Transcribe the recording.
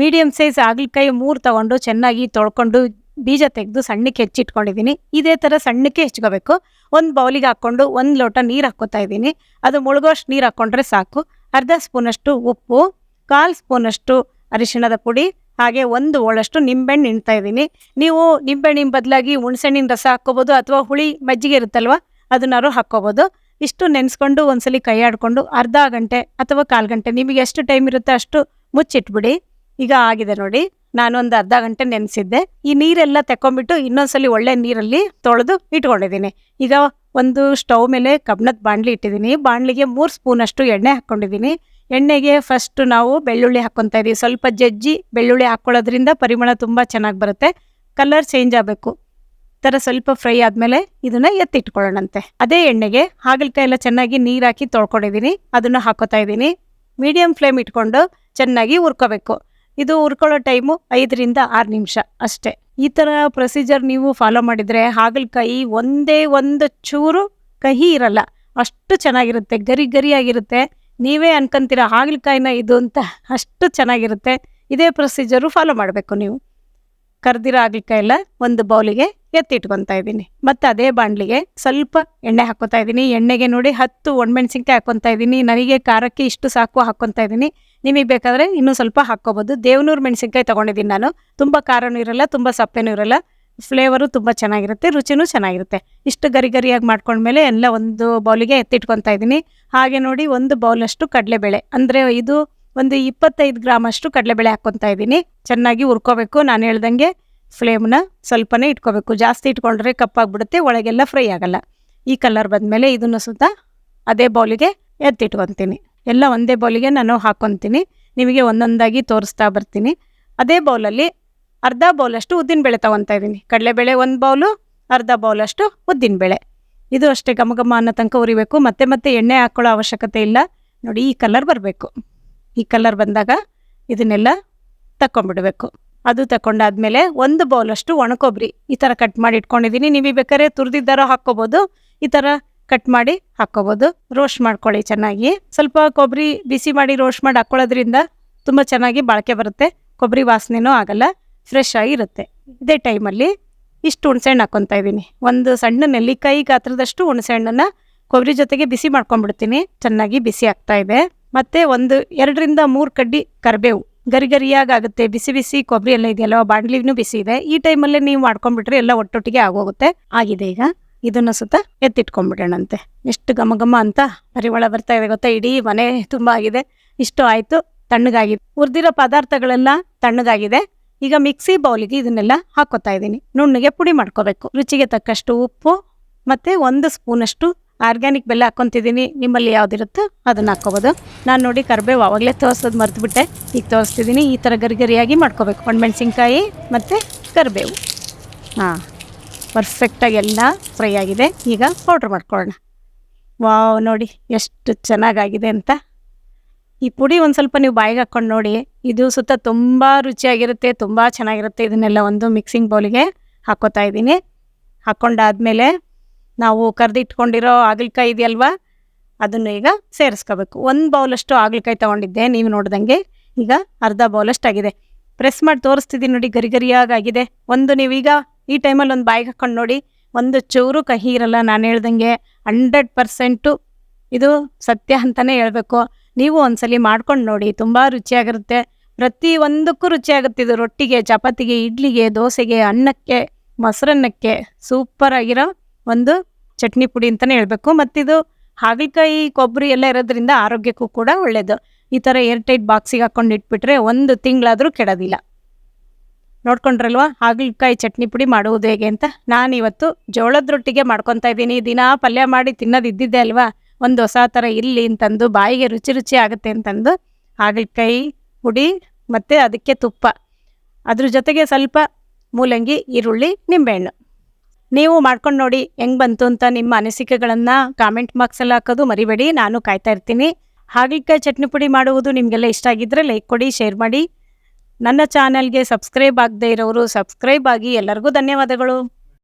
Medium size ಹಾಗಲಕಾಯಿ ಮೂರು ತಗೊಂಡು ಚೆನ್ನಾಗಿ ತೊಳ್ಕೊಂಡು ಬೀಜ ತೆಗೆದು ಸಣ್ಣಕ್ಕೆ ಹೆಚ್ಚಿಟ್ಕೊಂಡಿದ್ದೀನಿ. ಇದೇ ಥರ ಸಣ್ಣಕ್ಕೆ ಹೆಚ್ಕೋಬೇಕು ಒಂದು ಬೌಲಿಗೆ ಹಾಕ್ಕೊಂಡು ಒಂದು ಲೋಟ ನೀರು ಹಾಕ್ಕೋತಾ ಇದ್ದೀನಿ. ಅದು ಮುಳುಗೋಷ್ಟು ನೀರು ಹಾಕ್ಕೊಂಡ್ರೆ ಸಾಕು. ಅರ್ಧ ಸ್ಪೂನಷ್ಟು ಉಪ್ಪು, ಕಾಲು ಸ್ಪೂನಷ್ಟು ಅರಿಶಿಣದ ಪುಡಿ, ಹಾಗೆ ಒಂದು ಓಳಷ್ಟು ನಿಂಬೆಹಣ್ಣು ನಿಣ್ತಾ ಇದ್ದೀನಿ. ನೀವು ನಿಂಬೆಹಣ್ಣಿನ ಬದಲಾಗಿ ಹುಣಸೆಹಣ್ಣಿನ ರಸ ಹಾಕ್ಕೋಬೋದು ಅಥವಾ ಹುಳಿ ಮಜ್ಜಿಗೆ ಇರುತ್ತಲ್ವ ಅದನ್ನಾರು ಹಾಕ್ಕೋಬೋದು. ಇಷ್ಟು ನೆನೆಸ್ಕೊಂಡು ಒಂದ್ಸಲಿ ಕೈ ಆಡ್ಕೊಂಡು ಅರ್ಧ ಗಂಟೆ ಅಥವಾ ಕಾಲು ಗಂಟೆ, ನಿಮಗೆ ಎಷ್ಟು ಟೈಮ್ ಇರುತ್ತೆ ಅಷ್ಟು ಮುಚ್ಚಿಟ್ಬಿಡಿ. ಈಗ ಆಗಿದೆ ನೋಡಿ. ನಾನೊಂದು ಅರ್ಧ ಗಂಟೆ ನೆನೆಸಿದ್ದೆ. ಈ ನೀರೆಲ್ಲ ತೆಕ್ಕೊಂಬಿಟ್ಟು ಇನ್ನೊಂದ್ಸಲಿ ಒಳ್ಳೆ ನೀರಲ್ಲಿ ತೊಳೆದು ಇಟ್ಕೊಂಡಿದ್ದೀನಿ. ಈಗ ಒಂದು ಸ್ಟವ್ ಮೇಲೆ ಕಬ್ಣದ ಬಾಣಲಿ ಇಟ್ಟಿದ್ದೀನಿ. ಬಾಣಲಿಗೆ ಮೂರು ಸ್ಪೂನಷ್ಟು ಎಣ್ಣೆ ಹಾಕ್ಕೊಂಡಿದ್ದೀನಿ. ಎಣ್ಣೆಗೆ ಫಸ್ಟ್ ನಾವು ಬೆಳ್ಳುಳ್ಳಿ ಹಾಕ್ಕೊತಾ ಇದ್ದೀವಿ ಸ್ವಲ್ಪ ಜಜ್ಜಿ ಬೆಳ್ಳುಳ್ಳಿ ಹಾಕ್ಕೊಳ್ಳೋದ್ರಿಂದ ಪರಿಮಳ ತುಂಬ ಚೆನ್ನಾಗಿ ಬರುತ್ತೆ. ಕಲರ್ ಚೇಂಜ್ ಆಗಬೇಕು. ಥರ ಸ್ವಲ್ಪ ಫ್ರೈ ಆದಮೇಲೆ ಇದನ್ನ ಎತ್ತಿಟ್ಕೊಳ್ಳೋಣಂತೆ. ಅದೇ ಎಣ್ಣೆಗೆ ಹಾಗಲಕಾಯಿ ಎಲ್ಲ ಚೆನ್ನಾಗಿ ನೀರು ಹಾಕಿ ತೊಳ್ಕೊಂಡಿದ್ದೀನಿ. ಅದನ್ನು ಹಾಕೋತಾ ಇದ್ದೀನಿ ಮೀಡಿಯಂ ಫ್ಲೇಮ್ ಇಟ್ಕೊಂಡು ಚೆನ್ನಾಗಿ ಹುರ್ಕೋಬೇಕು. ಇದು ಹುರ್ಕೊಳ್ಳೋ ಟೈಮು ಐದರಿಂದ ಆರು ನಿಮಿಷ ಅಷ್ಟೇ. ಈ ಥರ ಪ್ರೊಸೀಜರ್ ನೀವು ಫಾಲೋ ಮಾಡಿದರೆ ಹಾಗಲಕಾಯಿ ಒಂದೇ ಒಂದು ಚೂರು ಕಹಿ ಇರಲ್ಲ. ಅಷ್ಟು ಚೆನ್ನಾಗಿರುತ್ತೆ, ಗರಿ ಗರಿಯಾಗಿರುತ್ತೆ. ನೀವೇ ಅನ್ಕೊಂತೀರ ಹಾಗಲಕಾಯಿನ ಇದು ಅಂತ ಅಷ್ಟು ಚೆನ್ನಾಗಿರುತ್ತೆ. ಇದೇ ಪ್ರೊಸೀಜರು ಫಾಲೋ ಮಾಡಬೇಕು ನೀವು. ಕರ್ದಿರೋ ಹಾಗಲಕಾಯಿ ಎಲ್ಲ ಒಂದು ಬೌಲಿಗೆ ಎತ್ತಿಟ್ಕೊತಾ ಇದ್ದೀನಿ. ಮತ್ತು ಅದೇ ಬಾಣಲಿಗೆ ಸ್ವಲ್ಪ ಎಣ್ಣೆ ಹಾಕ್ಕೊತಾ ಇದ್ದೀನಿ. ಎಣ್ಣೆಗೆ ನೋಡಿ ಹತ್ತು ಒಣಮೆಣ್ಸಿನ್ಕಾಯಿ ಹಾಕ್ಕೊತಾ ಇದ್ದೀನಿ. ನನಗೆ ಖಾರಕ್ಕೆ ಇಷ್ಟು ಸಾಕು ಹಾಕ್ಕೊತಾ ಇದ್ದೀನಿ. ನಿಮಗೆ ಬೇಕಾದರೆ ಇನ್ನೂ ಸ್ವಲ್ಪ ಹಾಕ್ಕೋಬೋದು. ದೇವನೂರು ಮೆಣಸಿನ್ಕಾಯಿ ತೊಗೊಂಡಿದ್ದೀನಿ ನಾನು. ತುಂಬ ಖಾರನೂ ಇರಲ್ಲ, ತುಂಬ ಸಪ್ಪೆನೂ ಇರಲ್ಲ. ಫ್ಲೇವರು ತುಂಬ ಚೆನ್ನಾಗಿರುತ್ತೆ, ರುಚಿನೂ ಚೆನ್ನಾಗಿರುತ್ತೆ. ಇಷ್ಟು ಗರಿ ಗರಿಯಾಗಿ ಮಾಡ್ಕೊಂಡ್ಮೇಲೆ ಎಲ್ಲ ಒಂದು ಬೌಲಿಗೆ ಎತ್ತಿಟ್ಕೊತಾ ಇದ್ದೀನಿ. ಹಾಗೆ ನೋಡಿ ಒಂದು ಬೌಲಷ್ಟು ಕಡಲೆಬೇಳೆ. ಅಂದರೆ ಇದು ಒಂದು ಇಪ್ಪತ್ತೈದು ಗ್ರಾಮ್ ಅಷ್ಟು ಕಡಲೆಬೇಳೆ ಹಾಕ್ಕೊತಾ ಇದ್ದೀನಿ. ಚೆನ್ನಾಗಿ ಹುರ್ಕೋಬೇಕು. ನಾನು ಹೇಳ್ದಂಗೆ ಫ್ಲೇಮ್ನ ಸ್ವಲ್ಪನೇ ಇಟ್ಕೋಬೇಕು. ಜಾಸ್ತಿ ಇಟ್ಕೊಂಡ್ರೆ ಕಪ್ಪಾಗ್ಬಿಡುತ್ತೆ, ಒಳಗೆಲ್ಲ ಫ್ರೈ ಆಗಲ್ಲ. ಈ ಕಲರ್ ಬಂದಮೇಲೆ ಇದನ್ನು ಸುತ್ತ ಅದೇ ಬೌಲಿಗೆ ಎತ್ತಿಟ್ಕೊತೀನಿ. ಎಲ್ಲ ಒಂದೇ ಬೌಲಿಗೆ ನಾನು ಹಾಕ್ಕೊತೀನಿ ನಿಮಗೆ ಒಂದೊಂದಾಗಿ ತೋರಿಸ್ತಾ ಬರ್ತೀನಿ. ಅದೇ ಬೌಲಲ್ಲಿ ಅರ್ಧ ಬೌಲಷ್ಟು ಉದ್ದಿನಬೇಳೆ ತೊಗೊತಾ ಇದ್ದೀನಿ. ಕಡಲೆಬೇಳೆ ಒಂದು ಬೌಲು, ಅರ್ಧ ಬೌಲಷ್ಟು ಉದ್ದಿನಬೇಳೆ ಇದು ಅಷ್ಟೇ ಘಮ ಘಮ ಅನ್ನೋ ತನಕ ಉರಿಬೇಕು. ಮತ್ತೆ ಮತ್ತೆ ಎಣ್ಣೆ ಹಾಕ್ಕೊಳ್ಳೋ ಅವಶ್ಯಕತೆ ಇಲ್ಲ. ನೋಡಿ ಈ ಕಲರ್ ಬರಬೇಕು. ಈ ಕಲರ್ ಬಂದಾಗ ಇದನ್ನೆಲ್ಲ ತಕ್ಕೊಂಡ್ಬಿಡ್ಬೇಕು ಅದು ತಗೊಂಡಾದ್ಮೇಲೆ ಒಂದು ಬೌಲಷ್ಟು ಒಣಕೊಬ್ಬರಿ ಈ ಥರ ಕಟ್ ಮಾಡಿ ಇಟ್ಕೊಂಡಿದ್ದೀನಿ ನೀವು ಬೇಕಾದ್ರೆ ತುರಿದಿದ್ದಾರೋ ಹಾಕ್ಕೋಬೋದು. ಈ ಥರ ಕಟ್ ಮಾಡಿ ಹಾಕ್ಕೋಬೋದು. ರೋಸ್ಟ್ ಮಾಡ್ಕೊಳ್ಳಿ ಚೆನ್ನಾಗಿ. ಸ್ವಲ್ಪ ಕೊಬ್ಬರಿ ಬಿಸಿ ಮಾಡಿ ರೋಸ್ಟ್ ಮಾಡಿ ಹಾಕ್ಕೊಳ್ಳೋದ್ರಿಂದ ತುಂಬ ಚೆನ್ನಾಗಿ ಬಾಳಿಕೆ ಬರುತ್ತೆ. ಕೊಬ್ಬರಿ ವಾಸನೆನೂ ಆಗಲ್ಲ ಫ್ರೆಶ್ ಆಗಿರುತ್ತೆ ಇದೇ ಟೈಮಲ್ಲಿ ಇಷ್ಟು ಹುಣಸೆಹಣ್ಣು ಹಾಕ್ಕೊತಾ ಇದ್ದೀನಿ. ಒಂದು ಸಣ್ಣ ನೆಲ್ಲಿಕಾಯಿ ಗಾತ್ರದಷ್ಟು ಹುಣಸೆಹಣ್ಣನ್ನು ಕೊಬ್ಬರಿ ಜೊತೆಗೆ ಬಿಸಿ ಮಾಡ್ಕೊಂಡ್ಬಿಡ್ತೀನಿ. ಚೆನ್ನಾಗಿ ಬಿಸಿ ಆಗ್ತಾ ಇದೆ. ಮತ್ತೆ ಒಂದು ಎರಡರಿಂದ ಮೂರು ಕಡ್ಡಿ ಕರಿಬೇವು. ಗರಿ ಬಿಸಿ ಬಿಸಿ ಕೊಬ್ಬರಿ ಎಲ್ಲ ಇದೆಯಲ್ಲ, ಬಾಂಡ್ಲಿನೂ ಬಿಸಿ ಇದೆ. ಈ ಟೈಮಲ್ಲೇ ನೀವು ಮಾಡ್ಕೊಂಡ್ಬಿಟ್ರೆ ಎಲ್ಲ ಒಟ್ಟೊಟ್ಟಿಗೆ ಆಗೋಗುತ್ತೆ. ಆಗಿದೆ ಈಗ. ಇದನ್ನು ಸುತ್ತ ಎತ್ತಿಟ್ಕೊಂಡ್ಬಿಡೋಣಂತೆ. ಎಷ್ಟು ಘಮ ಘಮ ಅಂತ ಪರಿಮಳ ಬರ್ತಾ ಇದೆ ಗೊತ್ತಾ? ಇಡೀ ಮನೆ ತುಂಬ ಆಗಿದೆ. ಇಷ್ಟು ಆಯಿತು, ತಣ್ಣಗಾಗಿದೆ. ಹುರಿದಿರೋ ಪದಾರ್ಥಗಳೆಲ್ಲ ತಣ್ಣಗಾಗಿದೆ. ಈಗ ಮಿಕ್ಸಿ ಬೌಲಿಗೆ ಇದನ್ನೆಲ್ಲ ಹಾಕೋತಾ ಇದ್ದೀನಿ. ನುಣ್ಣಗೆ ಪುಡಿ ಮಾಡ್ಕೋಬೇಕು. ರುಚಿಗೆ ತಕ್ಕಷ್ಟು ಉಪ್ಪು ಮತ್ತು ಒಂದು ಸ್ಪೂನಷ್ಟು ಆರ್ಗ್ಯಾನಿಕ್ ಬೆಲ್ಲ ಹಾಕ್ಕೊತಿದ್ದೀನಿ ನಿಮ್ಮಲ್ಲಿ ಯಾವ್ದಿರುತ್ತೋ ಅದನ್ನು ಹಾಕ್ಕೋಬೋದು. ನಾನು ನೋಡಿ ಕರಿಬೇವು ಆವಾಗಲೇ ತೋರಿಸೋದು ಮರೆತುಬಿಟ್ಟೆ. ಈಗ ತೋರಿಸ್ತಿದ್ದೀನಿ ಈ ಥರ ಗರಿ ಗರಿಯಾಗಿ ಮಾಡ್ಕೋಬೇಕು ಒಣಮೆಣ್ಸಿನ್ಕಾಯಿ ಮತ್ತು ಕರಿಬೇವು. ಹಾಂ ಪರ್ಫೆಕ್ಟಾಗಿ ಎಲ್ಲ ಫ್ರೈ ಆಗಿದೆ. ಈಗ ಪೌಡ್ರ್ ಮಾಡ್ಕೊಳ್ಳೋಣ. ವಾವ್ ನೋಡಿ ಎಷ್ಟು ಚೆನ್ನಾಗಾಗಿದೆ ಅಂತ. ಈ ಪುಡಿ ಒಂದು ಸ್ವಲ್ಪ ನೀವು ಬಾಯಿಗೆ ಹಾಕ್ಕೊಂಡು ನೋಡಿ. ಇದು ಸುತ್ತ ತುಂಬ ರುಚಿಯಾಗಿರುತ್ತೆ, ತುಂಬ ಚೆನ್ನಾಗಿರುತ್ತೆ. ಇದನ್ನೆಲ್ಲ ಒಂದು ಮಿಕ್ಸಿಂಗ್ ಬೌಲಿಗೆ ಹಾಕ್ಕೋತಾ ಇದ್ದೀನಿ. ಹಾಕ್ಕೊಂಡಾದ್ಮೇಲೆ ನಾವು ಕರೆದಿಟ್ಕೊಂಡಿರೋ ಹಾಗಲಕಾಯಿ ಇದೆಯಲ್ವಾ? ಅದನ್ನು ಈಗ ಸೇರಿಸ್ಕೋಬೇಕು. ಒಂದು ಬೌಲಷ್ಟು ಹಾಗಲಕಾಯಿ ತೊಗೊಂಡಿದ್ದೆ, ನೀವು ನೋಡ್ದಂಗೆ. ಈಗ ಅರ್ಧ ಬೌಲಷ್ಟು ಆಗಿದೆ. ಪ್ರೆಸ್ ಮಾಡಿ ತೋರಿಸ್ತಿದ್ದೀನಿ ನೋಡಿ, ಗರಿ ಗರಿಯಾಗಾಗಿದೆ ಒಂದು ನೀವೀಗ ಈ ಟೈಮಲ್ಲಿ ಒಂದು ಬಾಯಿಗೆ ಹಾಕ್ಕೊಂಡು ನೋಡಿ. ಒಂದು ಚೂರು ಕಹಿ ಇರಲ್ಲ, ನಾನು ಹೇಳ್ದಂಗೆ ಹಂಡ್ರೆಡ್ ಪರ್ಸೆಂಟು ಇದು ಸತ್ಯ ಅಂತಲೇ ಹೇಳಬೇಕು. ನೀವು ಒಂದ್ಸಲಿ ಮಾಡ್ಕೊಂಡು ನೋಡಿ, ತುಂಬ ರುಚಿಯಾಗಿರುತ್ತೆ. ಪ್ರತಿ ಒಂದಕ್ಕೂ ರುಚಿಯಾಗುತ್ತೆ ಇದು ರೊಟ್ಟಿಗೆ, ಚಪಾತಿಗೆ, ಇಡ್ಲಿಗೆ, ದೋಸೆಗೆ, ಅನ್ನಕ್ಕೆ, ಮೊಸರನ್ನಕ್ಕೆ. ಸೂಪರಾಗಿರೋ ಒಂದು ಚಟ್ನಿ ಪುಡಿ ಅಂತಲೇ ಹೇಳಬೇಕು. ಮತ್ತಿದು ಹಾಗಲಕಾಯಿ, ಕೊಬ್ಬರಿ ಎಲ್ಲ ಇರೋದ್ರಿಂದ ಆರೋಗ್ಯಕ್ಕೂ ಕೂಡ ಒಳ್ಳೆಯದು ಈ ಥರ ಏರ್ ಟೈಟ್ ಬಾಕ್ಸಿಗೆ ಹಾಕ್ಕೊಂಡು ಇಟ್ಬಿಟ್ರೆ ಒಂದು ತಿಂಗಳಾದರೂ ಕೆಡೋದಿಲ್ಲ. ನೋಡ್ಕೊಂಡ್ರಲ್ವಾ? ಹಾಗಲಕಾಯಿ ಚಟ್ನಿ ಪುಡಿ ಮಾಡುವುದು ಹೇಗೆ ಅಂತ ನಾನು ಇವತ್ತು ಜೋಳದ ರೊಟ್ಟಿಗೆ ಮಾಡ್ಕೊತಾ ಇದ್ದೀನಿ. ದಿನ ಪಲ್ಯ ಮಾಡಿ ತಿನ್ನೋದು ಇದ್ದಿದ್ದೆ ಅಲ್ವಾ? ಒಂದು ಹೊಸ ಥರ ಇಲ್ಲಿ ಅಂತಂದು ಬಾಯಿಗೆ ರುಚಿ ರುಚಿ ಆಗುತ್ತೆ ಅಂತಂದು ಹಾಗಲಕಾಯಿ ಪುಡಿ ಮತ್ತು ಅದಕ್ಕೆ ತುಪ್ಪ. ಅದ್ರ ಜೊತೆಗೆ ಸ್ವಲ್ಪ ಮೂಲಂಗಿ, ಈರುಳ್ಳಿ, ನಿಂಬೆಹಣ್ಣು. ನೀವು ಮಾಡ್ಕೊಂಡು ನೋಡಿ ಹೆಂಗೆ ಬಂತು ಅಂತ ನಿಮ್ಮ ಅನಿಸಿಕೆಗಳನ್ನು ಕಾಮೆಂಟ್ ಬಾಕ್ಸಲ್ಲಿ ಹಾಕೋದು ಮರಿಬೇಡಿ, ನಾನು ಕಾಯ್ತಾ ಇರ್ತೀನಿ. ಹಾಗಲಕಾಯಿ ಚಟ್ನಿ ಪುಡಿ ಮಾಡುವುದು ನಿಮಗೆಲ್ಲ ಇಷ್ಟ ಆಗಿದ್ದರೆ ಲೈಕ್ ಕೊಡಿ ಶೇರ್ ಮಾಡಿ. ನನ್ನ ಚಾನಲ್ಗೆ ಸಬ್ಸ್ಕ್ರೈಬ್ ಆಗದೇ ಇರೋರು ಸಬ್ಸ್ಕ್ರೈಬ್ ಆಗಿ ಎಲ್ಲರಿಗೂ ಧನ್ಯವಾದಗಳು.